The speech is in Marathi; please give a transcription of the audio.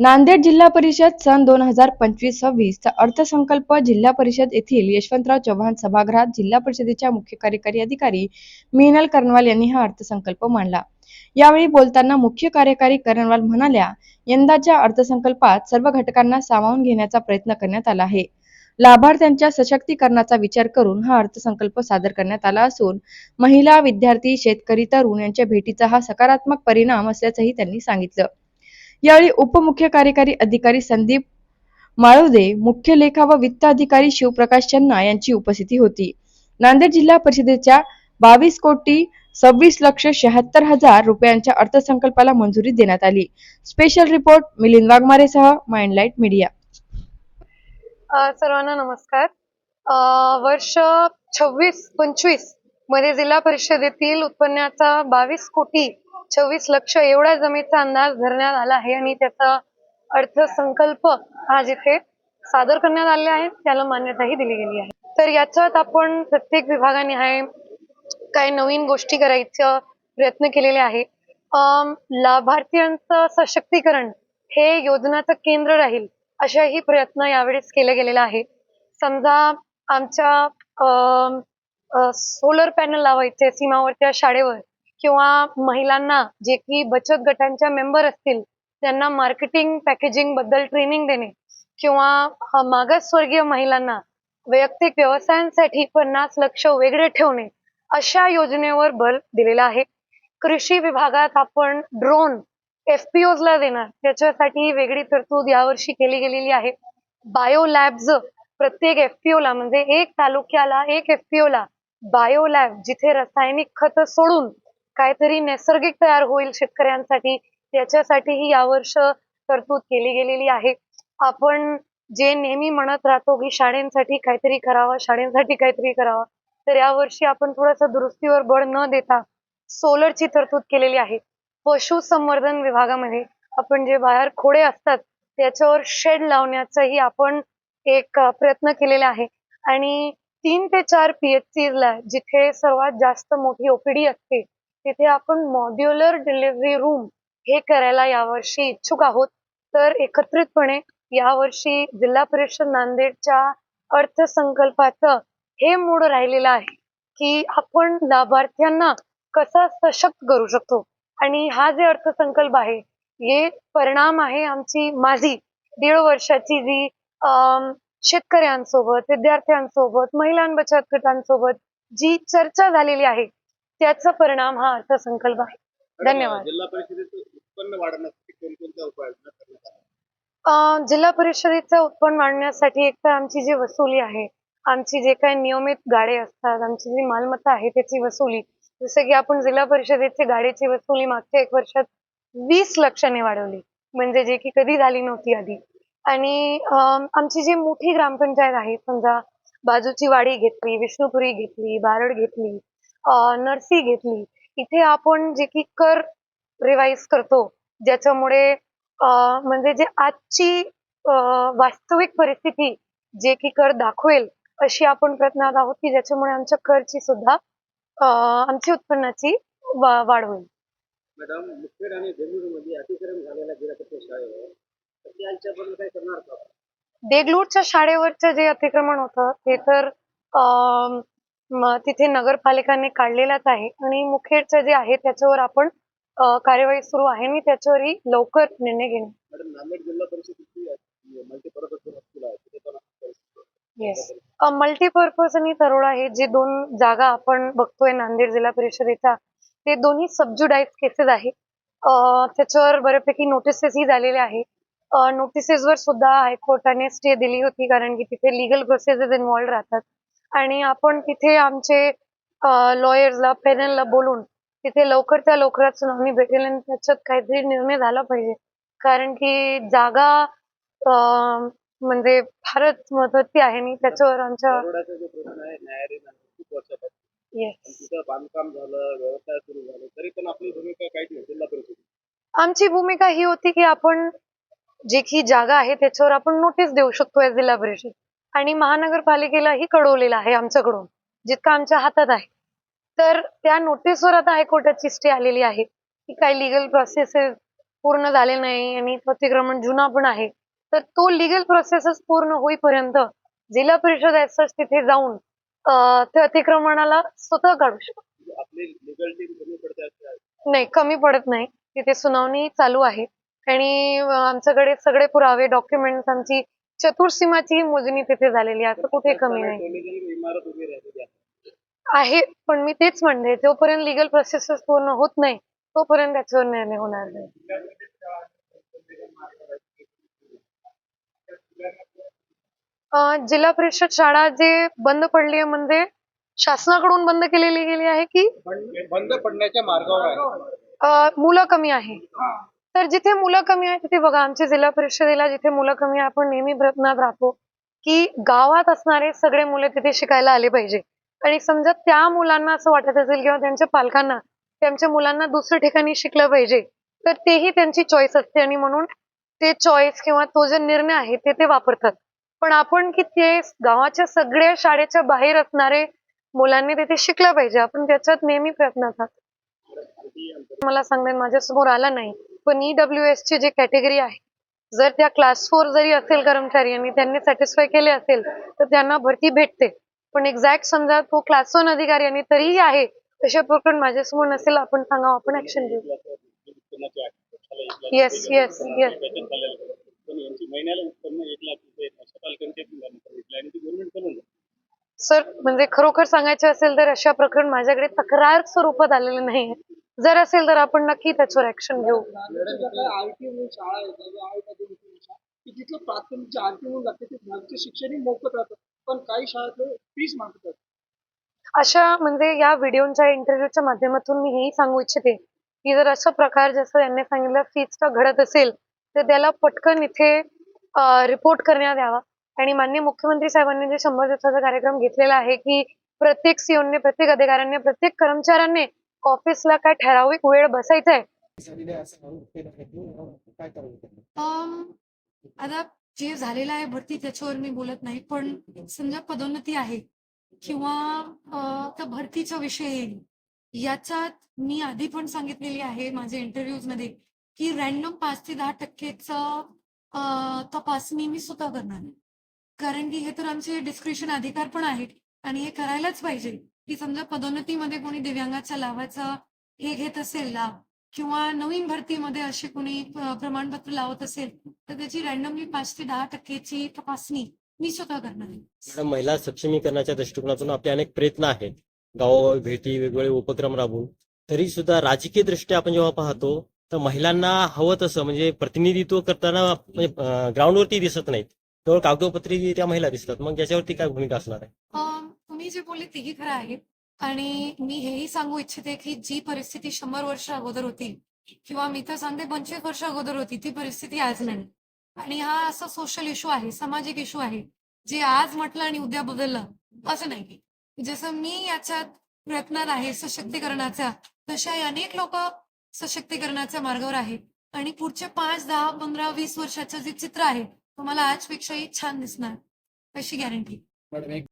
नांदेड जिल्हा परिषद सन दोन हजार पंचवीस सव्वीस चा अर्थसंकल्प जिल्हा परिषद येथील यशवंतराव चव्हाण सभागृहात जिल्हा परिषदेच्या मुख्य कार्यकारी अधिकारी मिनल कर्नवाल यांनी हा अर्थसंकल्प मांडला. यावेळी बोलताना मुख्य कार्यकारी कर्नवाल म्हणाल्या यंदाच्या अर्थसंकल्पात सर्व घटकांना सामावून घेण्याचा प्रयत्न करण्यात आला आहे. लाभार्थ्यांच्या सशक्तीकरणाचा विचार करून हा अर्थसंकल्प सादर करण्यात आला असून महिला विद्यार्थी शेतकरी तरुण यांच्या भेटीचा हा सकारात्मक परिणाम असल्याचंही त्यांनी सांगितलं. यावेळी उपमुख्य कार्यकारी अधिकारी संदीप माळवदे मुख्य लेखा व वित्त अधिकारी शिवप्रकाश चन्ना यांची उपस्थिती होती. नांदेड जिल्हा परिषदेच्या बावीस कोटी सव्वीस लक्ष शहात्तर हजार रुपयांच्या अर्थसंकल्पाला मंजुरी देण्यात आली. स्पेशल रिपोर्ट मिलिंद वाघमारेसह माइंडलाईट मीडिया सर्वांना नमस्कार. वर्ष छव्वीस पंचवीसमध्ये जिल्हा परिषदेतील उत्पन्नाचा बावीस कोटी छव्वीस लक्ष एवढ्या जमीचा अंदाज धरण्यात आला आहे आणि त्याचा अर्थसंकल्प हा जिथे सादर करण्यात आले आहे त्याला मान्यताही दिली गेली आहे. तर याच्यात आपण प्रत्येक विभागाने आहे काही नवीन गोष्टी करायचं प्रयत्न केलेले आहे. लाभार्थ्यांचं सशक्तीकरण हे योजनाचं केंद्र राहील अशाही प्रयत्न यावेळेस केला गेलेला आहे. समजा आमच्या सोलर पॅनल लावायचे सीमावरच्या शाळेवर. किंवा महिलांना जे की बचत गटांच्या मेंबर असतील त्यांना मार्केटिंग पॅकेजिंगबद्दल ट्रेनिंग देणे किंवा मागासवर्गीय महिलांना वैयक्तिक व्यवसायांसाठी पन्नास लक्ष वेगळे ठेवणे अशा योजनेवर भर दिलेला आहे. कृषी विभागात आपण ड्रोन एफ पी ला देणार. त्याच्यासाठी वेगळी तरतूद यावर्षी केली गेलेली आहे. बायो लॅब्ज प्रत्येक पी ला म्हणजे एक तालुक्याला एक FPO ला बायो लॅब जिथे रासायनिक खत सोडून काहीतरी नैसर्गिक तयार होईल शेतकऱ्यांसाठी. त्याच्यासाठीही यावर्ष तरतूद केली गेलेली आहे. आपण जे नेहमी म्हणत राहतो की शाळेंसाठी काहीतरी करावं शाळेंसाठी काहीतरी करावं तर यावर्षी आपण थोडस दुरुस्तीवर बळ न देता सोलरची तरतूद केलेली आहे. पशुसंवर्धन विभागामध्ये आपण जे बाहेर खोडे असतात त्याच्यावर शेड लावण्याचाही आपण एक प्रयत्न केलेला आहे. आणि तीन ते चार पीएचसी ला जिथे सर्वात जास्त मोठी ओपीडी असते तिथे आपण मॉड्युलर डिलिव्हरी रूम हे करायला यावर्षी इच्छुक आहोत. तर एकत्रितपणे यावर्षी जिल्हा परिषद नांदेडच्या अर्थसंकल्पाचं हे मूड राहिलेलं आहे की आपण लाभार्थ्यांना कसा सशक्त करू शकतो. आणि हा जे अर्थसंकल्प आहे हे परिणाम आहे आमची माझी दीड वर्षाची जी शेतकऱ्यांसोबत विद्यार्थ्यांसोबत महिलां बचत गटांसोबत जी चर्चा झालेली आहे त्याचा परिणाम हा अर्थसंकल्प आहे. धन्यवाद. जिल्हा परिषदेचं उत्पन्न वाढवण्यासाठी कोणकोणत्या उपाययोजना करण्यात आल्या? अं, जिल्हा परिषदेचं उत्पन्न वाढवण्यासाठी एक तर आमची जी वसुली आहे आमची जे काही नियमित गाडे असतात आमची जी मालमत्ता आहे त्याची वसुली जसं की आपण जिल्हा परिषदेची गाडीची वसुली मागच्या एक वर्षात वीस लक्षाने वाढवली म्हणजे जे की कधी झाली नव्हती आधी. आणि आमची जी मोठी ग्रामपंचायत आहे समजा बाजूची वाडी घेतली विष्णुपुरी घेतली बारड घेतली नरसी घेतली. इथे आपण जे की कर रिवाईज करतो ज्याच्यामुळे म्हणजे जे आजची वास्तविक परिस्थिती जे की कर दाखवेल अशी आपण प्रयत्नात आहोत की ज्याच्यामुळे आमच्या करची सुद्धा आमची उत्पन्नाची वा- वाढ होईल. मॅडम मुखेड आणि मध्ये अतिक्रम झालेल्या शाळेवर करणार देगलूरच्या शाळेवरचं जे अतिक्रमण होतं ते तर तिथे नगरपालिकांनी काढलेलंच आहे. आणि मुखेडचं जे आहे त्याच्यावर आपण कार्यवाही सुरू आहे आणि त्याच्यावरही लवकर निर्णय घेणे. परिषदेची. येस मल्टीपर्पज आणि तरोडा हे जे दोन जागा आपण बघतोय नांदेड जिल्हा परिषदेच्या ते दोन्ही सबज्युडाईज केसेस आहे. त्याच्यावर बऱ्यापैकी नोटिसेसही झालेले आहे. नोटिसेसवर सुद्धा हायकोर्टाने स्टे दिली होती कारण की तिथे लिगल प्रोसेसेस इन्व्हॉल्ड राहतात. आणि आपण तिथे आमचे लॉयर्सला पॅनलला बोलून तिथे लवकरच्या लवकरात सुनावणी भेटेल आणि त्याच्यात काहीतरी निर्णय झाला पाहिजे. कारण की जागा म्हणजे फारच महत्वाची आहे आणि त्याच्यावर आमच्या बांधकाम झालं व्यवसाय सुरू झाले तरी पण आपली भूमिका काहीच नाही आमची भूमिका ही होती की आपण जी की जागा आहे त्याच्यावर आपण नोटीस देऊ शकतो जिल्हा परिषद आणि महानगरपालिकेलाही कळवलेलं आहे आमच्याकडून जितकं आमच्या हातात आहे. तर त्या नोटीसवर आता हायकोर्टाची स्टे आलेली आहे की काही लिगल प्रोसेसेस पूर्ण झाले नाही आणि तो अतिक्रमण जुना पण आहे. तर तो लिगल प्रोसेसच पूर्ण होईपर्यंत जिल्हा परिषद such तिथे जाऊन त्या अतिक्रमणाला स्वतः काढू शकतो. नाही कमी पडत नाही. तिथे सुनावणी चालू आहे. आणि आमच्याकडे सगळे पुरावे डॉक्युमेंट्स आमची चतुर्सीमाची मोजणी तिथे झालेली आहे. असं कुठे कमी नाही आहे? पण मी तेच म्हणते जोपर्यंत लिगल प्रोसेसेस पूर्ण होत नाही तोपर्यंत त्याच्यावर निर्णय होणार नाही. जिल्हा परिषद शाळा जे बंद पडली आहे म्हणजे शासनाकडून बंद केलेली गेली आहे की? बंद पडण्याच्या मार्गावर मुलं कमी आहे. तर जिथे मुलं कमी आहे तिथे बघा आमच्या जिल्हा परिषदेला जिथे मुलं कमी आहे आपण नेहमी प्रयत्नात राहतो की गावात असणारे सगळे मुलं तिथे शिकायला आले पाहिजे. आणि समजा त्या मुलांना असं वाटत असेल किंवा त्यांच्या पालकांना त्यांच्या मुलांना दुसऱ्या ठिकाणी शिकलं पाहिजे तर तेही त्यांची चॉईस असते. आणि म्हणून ते चॉईस किंवा तो जो निर्णय आहे ते ते वापरतात. पण आपण की ते गावाच्या सगळ्या शाळेच्या बाहेर असणारे मुलांनी तिथे शिकलं पाहिजे. आपण त्याच्यात नेहमी प्रयत्नात आहात. मला सांगता माझ्यासमोर आला नाही. पण ईडब्ल्यू एस ची जी कॅटेगरी आहे जर त्या क्लास फोर जरी असेल कर्मचारी आणि त्यांनी सॅटिस्फाय केले असेल तर त्यांना भरती भेटते. पण एक्झॅक्ट समजा तो क्लास वन अधिकारी आणि तरीही आहे तशा प्रकरण माझ्यासमोर नसेल आपण सांगा आपण ऍक्शन घेऊ. येस येस येस महिन्याला उत्पन्न एक लाख रुपये सर म्हणजे खरोखर सांगायचे असेल तर अशा प्रकरण माझ्याकडे तक्रार स्वरूपात आलेले नाही. जर असेल तर आपण नक्की त्याच्यावर ऍक्शन घेऊ. अशा म्हणजे या व्हिडिओच्या इंटरव्ह्यूच्या माध्यमातून मी हेही सांगू इच्छिते की जर अशा प्रकार जसं यांनी सांगितलं फीजचा घडत असेल तर त्याला पटकन इथे रिपोर्ट करण्यात यावा. आणि माननीय मुख्यमंत्री साहेबांनी जे शंभर दिवसाचा कार्यक्रम घेतलेला आहे की प्रत्येक सीओने प्रत्येक अधिकाऱ्यांनी प्रत्येक कर्मचाऱ्यांनी ऑफिसला काय ठराविक वेळ बसायचा आहे आता जे झालेलं आहे भरती त्याच्यावर मी बोलत नाही पण समजा पदोन्नती आहे किंवा त्या भरतीचा विषय येईल याच्यात मी आधी पण सांगितलेली आहे माझ्या इंटरव्ह्यूजमध्ये की रॅन्डम पाच ते दहा टक्केच तपासणी मी स्वतः करणार आहे. कारण की हे तर आमचे डिस्क्रिप्शन अधिकार पण आहेत. आणि हे करायलाच पाहिजे. की समजा पदोन्नतीमध्ये कोणी दिव्यांगाच्या लाभाचा हे घेत असेल लाभ किंवा नवीन भरतीमध्ये असे कोणी प्रमाणपत्र लावत असेल तर त्याची रॅन्डमली पाच ते दहा टक्केची तपासणी मी स्वतः करणार आहे. महिला सक्षमीकरणाच्या दृष्टिकोनातून आपले अनेक प्रयत्न आहेत. गाव भेटी वेगवेगळे उपक्रम राबवून. तरी सुद्धा राजकीय दृष्ट्या आपण जेव्हा पाहतो तर महिलांना हवं तसं म्हणजे प्रतिनिधित्व करताना म्हणजे ग्राउंडवरती दिसत नाहीत. केवळ कागदोपत्री त्या महिला दिसतात. मग याच्यावरती काय भूमिका असणार आहे? तुम्ही जे बोलले तेही खरं आहे. आणि मी हेही सांगू इच्छिते की जी परिस्थिती शंभर वर्ष अगोदर होती किंवा मी तर सांगते पंचवीस वर्ष अगोदर होती ती परिस्थिती आज नाही. आणि हा असा सोशल इश्यू आहे सामाजिक इश्यू आहे जे आज म्हटलं आणि उद्या बदललं असं नाही जसं मी याच्यात प्रयत्नात आहे सशक्तीकरणाचा तशा अनेक लोक सशक्तीकरणाच्या मार्गावर आहेत. आणि पुढचे पाच दहा पंधरा वीस वर्षाचं जे चित्र आहे तुम्हाला आजपेक्षाही छान दिसणार. अशी गॅरंटी मॅडम एक